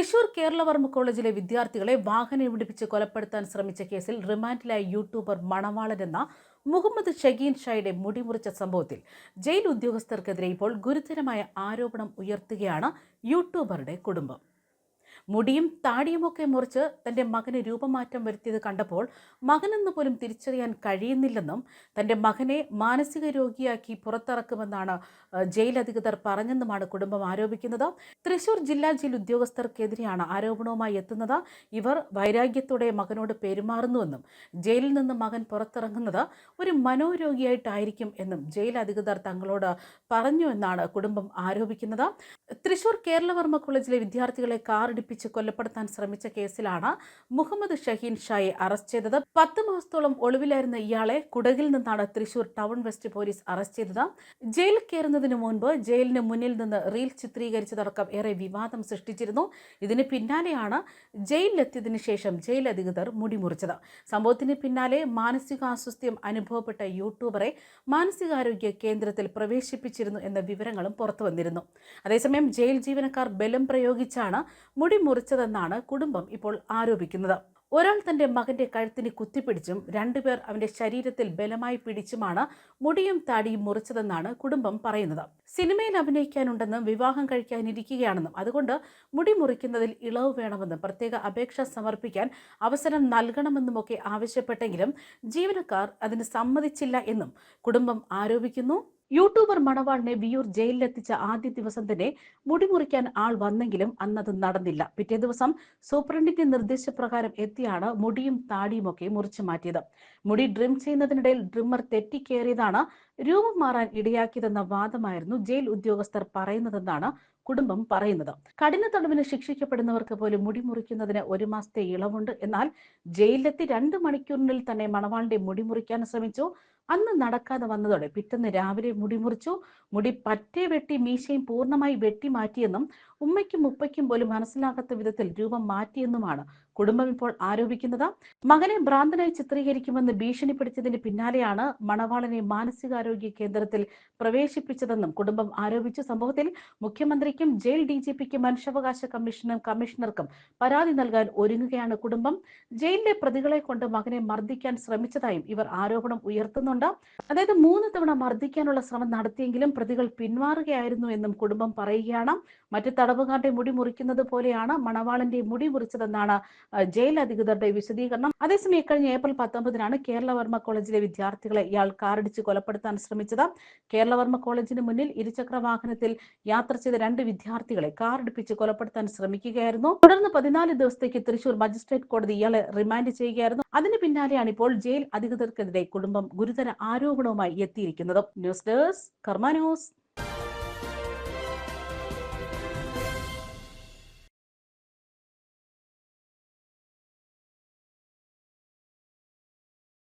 തൃശൂർ കേരളവർമ്മ കോളേജിലെ വിദ്യാർത്ഥികളെ വാഹനം ഇടിപ്പിച്ച് കൊലപ്പെടുത്താൻ ശ്രമിച്ച കേസിൽ റിമാൻഡിലായ യൂട്യൂബർ മണവാളൻ എന്ന മുഹമ്മദ് ഷഗീൻ ഷായുടെ മുടിമുറിച്ച സംഭവത്തിൽ ജയിൽ ഉദ്യോഗസ്ഥർക്കെതിരെ ഇപ്പോൾ ഗുരുതരമായ ആരോപണം ഉയർത്തുകയാണ് യൂട്യൂബറുടെ കുടുംബം. മുടിയും താടിയുമൊക്കെ മുറിച്ച് തന്റെ മകന് രൂപമാറ്റം വരുത്തിയത് കണ്ടപ്പോൾ മകനെന്ന് പോലും തിരിച്ചറിയാൻ കഴിയുന്നില്ലെന്നും തന്റെ മകനെ മാനസിക രോഗിയാക്കി പുറത്തിറക്കുമെന്നാണ് ജയിൽ അധികൃതർ പറഞ്ഞെന്നുമാണ് കുടുംബം ആരോപിക്കുന്നത്. തൃശൂർ ജില്ലാ ജയിൽ ഉദ്യോഗസ്ഥർക്കെതിരെയാണ് ആരോപണവുമായി എത്തുന്നത്. ഇവർ വൈരാഗ്യത്തോടെ മകനോട് പെരുമാറുന്നുവെന്നും ജയിലിൽ നിന്ന് മകൻ പുറത്തിറങ്ങുന്നത് ഒരു മനോരോഗിയായിട്ടായിരിക്കും എന്നും ജയിൽ അധികൃതർ തങ്ങളോട് പറഞ്ഞു എന്നാണ് കുടുംബം ആരോപിക്കുന്നത്. തൃശൂർ കേരളവർമ്മ കോളേജിലെ വിദ്യാർത്ഥികളെ കാറിടിപ്പിച്ച് കൊലപ്പെടുത്താൻ ശ്രമിച്ച കേസിലാണ് മുഹമ്മദ് ഷഹീൻ ഷായെ അറസ്റ്റ് ചെയ്തത്. പത്ത് മാസത്തോളം ഒളിവിലായിരുന്ന ഇയാളെ കുടകിൽ നിന്നാണ് Thrissur town west police arrest ചെയ്തത്. ജയിലിൽ കയറുന്നതിന് മുൻപ് ജയിലിന് മുന്നിൽ നിന്ന് റീൽ ചിത്രീകരിച്ചതടക്കം ഏറെ വിവാദം സൃഷ്ടിച്ചിരുന്നു. ഇതിന് പിന്നാലെയാണ് ജയിലിലെത്തിയതിനു ശേഷം ജയിൽ അധികൃതർ മുടിമുറിച്ചത്. സംഭവത്തിന് പിന്നാലെ മാനസികാസ്വസ്ഥ്യം അനുഭവപ്പെട്ട യൂട്യൂബറെ മാനസികാരോഗ്യ കേന്ദ്രത്തിൽ പ്രവേശിപ്പിച്ചിരുന്നു എന്ന വിവരങ്ങളും പുറത്തു വന്നിരുന്നു അതേസമയം ജയിൽ ജീവനക്കാർ ബലം പ്രയോഗിച്ചാണ് മുടി മുറിച്ചതെന്നാണ് കുടുംബം ഇപ്പോൾ ആരോപിക്കുന്നത്. ഒരാൾ തന്റെ മകന്റെ കഴുത്തിന് കുത്തിപ്പിടിച്ചും രണ്ടുപേർ അവന്റെ ശരീരത്തിൽ ബലമായി പിടിച്ചുമാണ് മുടിയും താടിയും മുറിച്ചതെന്നാണ് കുടുംബം പറയുന്നത്. സിനിമയിൽ അഭിനയിക്കാനുണ്ടെന്നും വിവാഹം കഴിക്കാനിരിക്കുകയാണെന്നും അതുകൊണ്ട് മുടി മുറിക്കുന്നതിൽ ഇളവ് വേണമെന്നും പ്രത്യേക അപേക്ഷ സമർപ്പിക്കാൻ അവസരം നൽകണമെന്നുമൊക്കെ ആവശ്യപ്പെട്ടെങ്കിലും ജീവനക്കാർ അതിന് സമ്മതിച്ചില്ല എന്നും കുടുംബം ആരോപിക്കുന്നു. യൂട്യൂബർ മണവാളിനെ വിയൂർ ജയിലിലെത്തിച്ച ആദ്യ ദിവസം തന്നെ മുടിമുറിക്കാൻ ആൾ വന്നെങ്കിലും അന്നത് നടന്നില്ല. പിറ്റേ ദിവസം സൂപ്രണ്ടിന്റെ നിർദ്ദേശപ്രകാരം എത്തിയാണ് മുടിയും താടിയും ഒക്കെ മുറിച്ചു മാറ്റിയത്. മുടി ഡ്രിം ചെയ്യുന്നതിനിടയിൽ ഡ്രിമ്മർ തെറ്റിക്കേറിയതാണ് രൂപം മാറാൻ ഇടയാക്കിയതെന്ന വാദമായിരുന്നു ജയിൽ ഉദ്യോഗസ്ഥർ പറയുന്നതെന്നാണ് കുടുംബം പറയുന്നത്. കഠിന തടവിന് ശിക്ഷിക്കപ്പെടുന്നവർക്ക് പോലും മുടി മുറിക്കുന്നതിന് ഒരു മാസത്തെ ഇളവുണ്ട്. എന്നാൽ ജയിലിലെത്തി രണ്ട് മണിക്കൂറിനുള്ളിൽ തന്നെ മണവാളിന്റെ മുടി മുറിക്കാൻ ശ്രമിച്ചു. അന്ന് നടക്കാതെ വന്നതോടെ പിറ്റേന്ന് രാവിലെ മുടി മുറിച്ചു. മുടി പറ്റേ വെട്ടി മീശയും പൂർണമായി വെട്ടി മാറ്റിയെന്നും ഉമ്മയ്ക്കും ഉപ്പയ്ക്കും പോലും മനസ്സിലാകാത്ത വിധത്തിൽ രൂപം മാറ്റിയെന്നുമാണ് കുടുംബം ഇപ്പോൾ ആരോപിക്കുന്നത് മകനെ ഭ്രാന്തനായി ചിത്രീകരിക്കുമെന്ന് ഭീഷണിപ്പെടുത്തിയതിന് പിന്നാലെയാണ് മണവാളനെ മാനസികാരോഗ്യ കേന്ദ്രത്തിൽ പ്രവേശിപ്പിച്ചതെന്നും കുടുംബം ആരോപിച്ചു. സംഭവത്തിൽ മുഖ്യമന്ത്രിക്കും ജയിൽ ഡി ജി പിക്കും മനുഷ്യാവകാശ കമ്മീഷനും കമ്മീഷണർക്കും പരാതി നൽകാൻ ഒരുങ്ങുകയാണ് കുടുംബം. ജയിലിലെ പ്രതികളെ കൊണ്ട് മകനെ മർദ്ദിക്കാൻ ശ്രമിച്ചതായും ഇവർ ആരോപണം ഉയർത്തുന്നുണ്ട്. അതായത് മൂന്ന് തവണ മർദ്ദിക്കാനുള്ള ശ്രമം നടത്തിയെങ്കിലും പ്രതികൾ പിന്മാറുകയായിരുന്നു എന്നും കുടുംബം പറയുകയാണ്. മറ്റു തടവുകാരുടെ മുടി മുറിക്കുന്നത് പോലെയാണ് മണവാളന്റെ മുടി മുറിച്ചതെന്നാണ് ജയിൽ അധികൃതരുടെ വിശദീകരണം. അതേസമയം കഴിഞ്ഞ ഏപ്രിൽ പത്തൊമ്പതിനാണ് കേരളവർമ്മ കോളേജിലെ വിദ്യാർത്ഥികളെ ഇയാൾ കാറിടിച്ച് കൊലപ്പെടുത്താൻ ശ്രമിച്ചത്. കേരളവർമ്മ കോളേജിന് മുന്നിൽ ഇരുചക്ര വാഹനത്തിൽ യാത്ര ചെയ്ത രണ്ട് വിദ്യാർത്ഥികളെ കാറിടിപ്പിച്ച് കൊലപ്പെടുത്താൻ ശ്രമിക്കുകയായിരുന്നു. തുടർന്ന് പതിനാല് ദിവസത്തേക്ക് തൃശൂർ മജിസ്ട്രേറ്റ് കോടതി ഇയാളെ റിമാൻഡ് ചെയ്യുകയായിരുന്നു. അതിന് പിന്നാലെയാണ് ഇപ്പോൾ ജയിൽ അധികൃതർക്കെതിരെ കുടുംബം ഗുരുതര ആരോപണവുമായി എത്തിയിരിക്കുന്നത്. ന്യൂസ് ഡെസ്ക് കർമ്മ